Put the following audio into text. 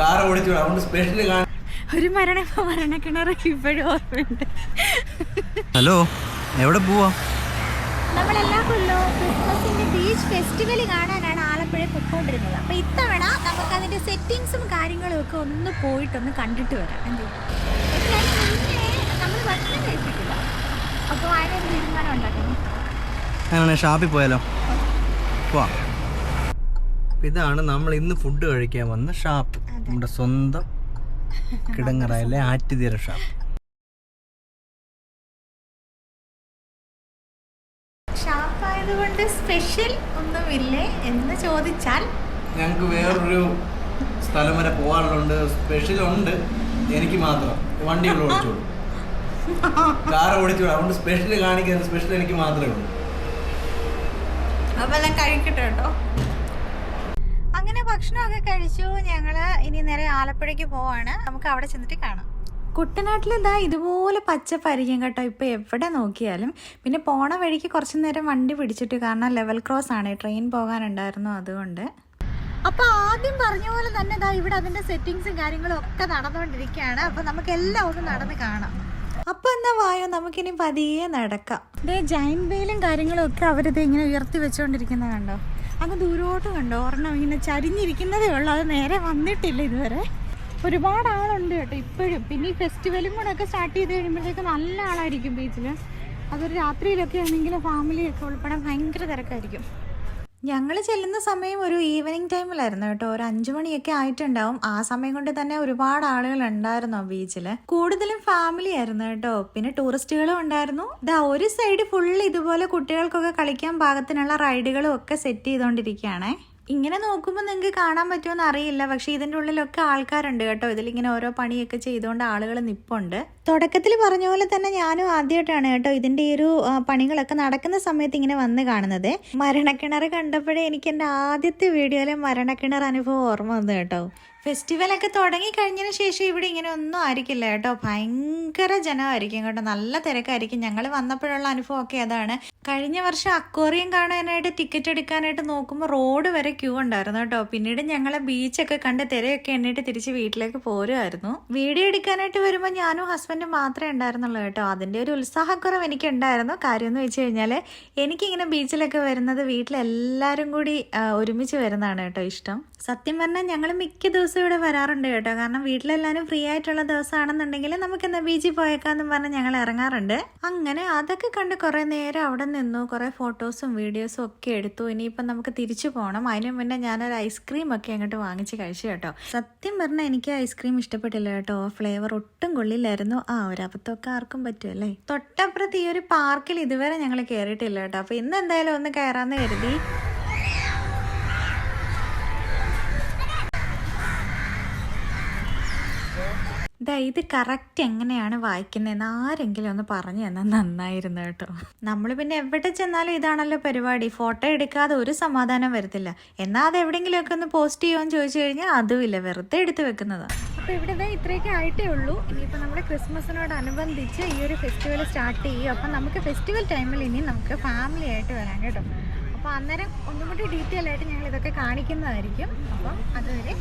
Car ഓടിച്ചു അതുകൊണ്ട് special ഒരു മരണ മരണക്കിണർ ഇപ്പോഴും ഓർമ്മയുണ്ട്. ഹലോ എവിടെ പോവാ? കൊല്ലവും ക്രിസ്മസിന്റെ ബീച്ച് ഫെസ്റ്റിവൽ കാണാനാണ് ആലപ്പുഴ പൊയ്ക്കൊണ്ടിരുന്നത്. അപ്പൊ ഇത്തവണ നമുക്ക് അതിന്റെ സെറ്റിങ്സും കാര്യങ്ങളും ഒക്കെ ഒന്ന് പോയിട്ടൊന്ന് കണ്ടിട്ട് വരാം. എന്തേ? നമ്മൾ ഭക്ഷണം കഴിച്ചിട്ടില്ല അപ്പോൾ അതിനൊരു തീരുമാനം ഉണ്ടാക്കണം അങ്ങനെ ഷാപ്പിൽ പോയാലോ? പോവാ. അപ്പൊ ഇതാണ് നമ്മൾ ഇന്ന് ഫുഡ് കഴിക്കാൻ വന്ന ഷാപ്പ് നമ്മുടെ സ്വന്തം കിടങ്ങറയിലെ ആറ്റുതീര ഷാപ്പ് ഷാപ്പായതുകൊണ്ട് സ്പെഷ്യൽ ഒന്നുമില്ലേ എന്ന് ചോദിച്ചാൽ ഞങ്ങൾക്ക് വേറൊരു സ്ഥലം വരെ പോകാനുള്ളതുണ്ട് സ്പെഷ്യൽ ഉണ്ട്. എനിക്ക് മാത്രം. വണ്ടികൾ ഓടിച്ചോളൂ. കാർ ഓടിച്ചോളൂ. അതുകൊണ്ട് സ്പെഷ്യൽ കാണിക്കാൻ സ്പെഷ്യൽ എനിക്ക് മാത്രമേ ഉള്ളൂ. അപ്പോൾ എല്ലാം കഴിക്കട്ടെ കേട്ടോ. ഭക്ഷണമൊക്കെ കഴിച്ചു. ഞങ്ങൾ ഇനി നേരെ ആലപ്പുഴയ്ക്ക് പോവാണ്. നമുക്ക് അവിടെ ചെന്നിട്ട് കാണാം. കുട്ടനാട്ടിൽ ഇതാ ഇതുപോലെ പച്ചപ്പരിക്കും കേട്ടോ. ഇപ്പോൾ എവിടെ നോക്കിയാലും. പിന്നെ പോണ വഴിക്ക് കുറച്ച് നേരം വണ്ടി പിടിച്ചിട്ട് കാരണം ലെവൽ ക്രോസ് ആണ്. ട്രെയിൻ പോകാനുണ്ടായിരുന്നു അതുകൊണ്ട്. അപ്പോൾ ആദ്യം പറഞ്ഞ പോലെ തന്നെ ഇതാ ഇവിടെ അതിന്റെ സെറ്റിങ്സും കാര്യങ്ങളും ഒക്കെ നടന്നുകൊണ്ടിരിക്കുകയാണ്. അപ്പോൾ നമുക്ക് എല്ലാം ഒന്ന് നടന്ന് കാണാം. അപ്പൊ എന്നാ വായോ? നമുക്കിനി പതിയെ നടക്കാം. ഇതേ ജൈൻ വെയിലും കാര്യങ്ങളും ഒക്കെ അവരിത് ഇങ്ങനെ ഉയർത്തി വെച്ചുകൊണ്ടിരിക്കുന്നത് കണ്ടോ? അങ്ങ് ദൂരോട്ട് കണ്ടോ? ഒരെണ്ണം ഇങ്ങനെ ചരിഞ്ഞിരിക്കുന്നതേ ഉള്ളൂ. അത് നേരെ വന്നിട്ടില്ല ഇതുവരെ. ഒരുപാട് ആളുണ്ട് കേട്ടോ ഇപ്പോഴും. പിന്നെ ഈ ഫെസ്റ്റിവലും കൂടെ ഒക്കെ സ്റ്റാർട്ട് ചെയ്ത് കഴിയുമ്പോഴത്തേക്ക് നല്ല ആളായിരിക്കും ബീച്ചിൽ അതൊരു രാത്രിയിലൊക്കെ ആണെങ്കിൽ ഫാമിലിയൊക്കെ ഉൾപ്പെടെ ഭയങ്കര തിരക്കായിരിക്കും. ഞങ്ങൾ ചെല്ലുന്ന സമയം ഒരു ഈവനിങ് ടൈമിലായിരുന്നു കേട്ടോ. ഒരു അഞ്ചു മണിയൊക്കെ ആയിട്ടുണ്ടാവും. ആ സമയം കൊണ്ട് തന്നെ ഒരുപാട് ആളുകൾ ഉണ്ടായിരുന്നു ബീച്ചിൽ കൂടുതലും ഫാമിലി ആയിരുന്നു കേട്ടോ. പിന്നെ ടൂറിസ്റ്റുകളും ഉണ്ടായിരുന്നു. ദാ ഒരു സൈഡ് ഫുൾ ഇതുപോലെ കുട്ടികൾക്കൊക്കെ കളിക്കാൻ പാകത്തിനുള്ള റൈഡുകളും ഒക്കെ സെറ്റ് ചെയ്തുകൊണ്ടിരിക്കുകയാണേ ഇങ്ങനെ നോക്കുമ്പോൾ നിങ്ങൾക്ക് കാണാൻ പറ്റുമെന്ന് അറിയില്ല. പക്ഷെ ഇതിന്റെ ഉള്ളിലൊക്കെ ആൾക്കാരുണ്ട് കേട്ടോ. ഇതിലിങ്ങനെ ഓരോ പണിയൊക്കെ ചെയ്തുകൊണ്ട് ആളുകൾ നിപ്പുണ്ട്. തുടക്കത്തിൽ പറഞ്ഞ പോലെ തന്നെ ഞാനും ആദ്യമായിട്ടാണ് കേട്ടോ ഇതിന്റെ ഈ ഒരു പണികളൊക്കെ നടക്കുന്ന സമയത്ത് ഇങ്ങനെ വന്ന് കാണുന്നത്. മരണക്കിണർ കണ്ടപ്പോഴേ എനിക്ക് എന്റെ ആദ്യത്തെ വീഡിയോയിലെ മരണക്കിണർ അനുഭവം ഓർമ്മ വന്നു കേട്ടോ. ഫെസ്റ്റിവലൊക്കെ തുടങ്ങി കഴിഞ്ഞതിന് ശേഷം ഇവിടെ ഇങ്ങനെ ഒന്നും ആയിരിക്കില്ല കേട്ടോ. ഭയങ്കര ജനമായിരിക്കും കേട്ടോ. നല്ല തിരക്കായിരിക്കും. ഞങ്ങൾ വന്നപ്പോഴുള്ള അനുഭവമൊക്കെ അതാണ്. കഴിഞ്ഞ വർഷം അക്വേറിയം കാണാനായിട്ട് ടിക്കറ്റ് എടുക്കാനായിട്ട് നോക്കുമ്പോൾ റോഡ് വരെ ക്യൂ ഉണ്ടായിരുന്നു കേട്ടോ. പിന്നീട് ഞങ്ങളെ ബീച്ചൊക്കെ കണ്ട് തിരയൊക്കെ എണ്ണിട്ട് തിരിച്ച് വീട്ടിലേക്ക് പോരുമായിരുന്നു വീഡിയോ എടുക്കാനായിട്ട് വരുമ്പോൾ ഞാനും ഹസ്ബൻഡും മാത്രമേ ഉണ്ടായിരുന്നുള്ളൂ കേട്ടോ. അതിന്റെ ഒരു ഉത്സാഹക്കുറവ് എനിക്ക് ഉണ്ടായിരുന്നു കാര്യം എന്ന് വെച്ച് കഴിഞ്ഞാൽ എനിക്കിങ്ങനെ ബീച്ചിലൊക്കെ വരുന്നത് വീട്ടിലെല്ലാവരും കൂടി ഒരുമിച്ച് വരുന്നതാണ് കേട്ടോ ഇഷ്ടം. സത്യം പറഞ്ഞാൽ ഞങ്ങൾ മിക്ക ദിവസവും ഇവിടെ വരാറുണ്ട് കേട്ടോ. കാരണം വീട്ടിലെല്ലാവരും ഫ്രീ ആയിട്ടുള്ള ദിവസമാണെന്നുണ്ടെങ്കിൽ നമുക്ക് എന്നാൽ ബീച്ചിൽ പോയേക്കാന്നും പറഞ്ഞ് ഞങ്ങൾ ഇറങ്ങാറുണ്ട്. അങ്ങനെ അതൊക്കെ കണ്ട് കുറേ നേരം അവിടെ നിന്നു. കുറേ ഫോട്ടോസും വീഡിയോസും ഒക്കെ എടുത്തു. ഇനിയിപ്പം നമുക്ക് തിരിച്ചു പോകണം അതിന് മുന്നേ ഞാനൊരു ഐസ്ക്രീം ഒക്കെ അങ്ങോട്ട് വാങ്ങിച്ച് കഴിച്ചു കേട്ടോ. സത്യം പറഞ്ഞാൽ എനിക്ക് ഐസ്ക്രീം ഇഷ്ടപ്പെട്ടില്ല കേട്ടോ. ഫ്ലേവർ ഒട്ടും കൊള്ളില്ലായിരുന്നു. ആ ഒരു അബദ്ധമൊക്കെ ആർക്കും പറ്റുമല്ലേ തൊട്ടപ്പുറത്ത് ഈ ഒരു പാർക്കിൽ ഇതുവരെ ഞങ്ങൾ കയറിയിട്ടില്ല കേട്ടോ. അപ്പോൾ ഇന്ന് എന്തായാലും ഒന്ന് കയറാമെന്ന് കരുതി. ദാ ഇത് കറക്റ്റ് എങ്ങനെയാണ് വായിക്കുന്നതെന്ന് ആരെങ്കിലും ഒന്ന് പറഞ്ഞു തന്നാൽ നന്നായിരുന്നു കേട്ടോ. നമ്മൾ പിന്നെ എവിടെ ചെന്നാലും ഇതാണല്ലോ പരിപാടി. ഫോട്ടോ എടുക്കാതെ ഒരു സമാധാനം വരത്തില്ല. എന്നാൽ അത് എവിടെയെങ്കിലുമൊക്കെ ഒന്ന് പോസ്റ്റ് ചെയ്യുമെന്ന് ചോദിച്ചു കഴിഞ്ഞാൽ അതുമില്ല വെറുതെ എടുത്ത് വെക്കുന്നതാണ് അപ്പോൾ ഇവിടെ ഇത്രയൊക്കെ ആയിട്ടേ ഉള്ളൂ. ഇനിയിപ്പോൾ നമ്മുടെ ക്രിസ്മസിനോടനുബന്ധിച്ച് ഈ ഒരു ഫെസ്റ്റിവൽ സ്റ്റാർട്ട് ചെയ്യും അപ്പം നമുക്ക് ഫെസ്റ്റിവൽ ടൈമിൽ ഇനി നമുക്ക് ഫാമിലി ആയിട്ട് വരാം കേട്ടോ. അപ്പോൾ അന്നേരം ഒന്നും കൂടി ഡീറ്റെയിൽ ആയിട്ട് ഞങ്ങൾ ഇതൊക്കെ കാണിക്കുന്നതായിരിക്കും. അപ്പം അതുവരെ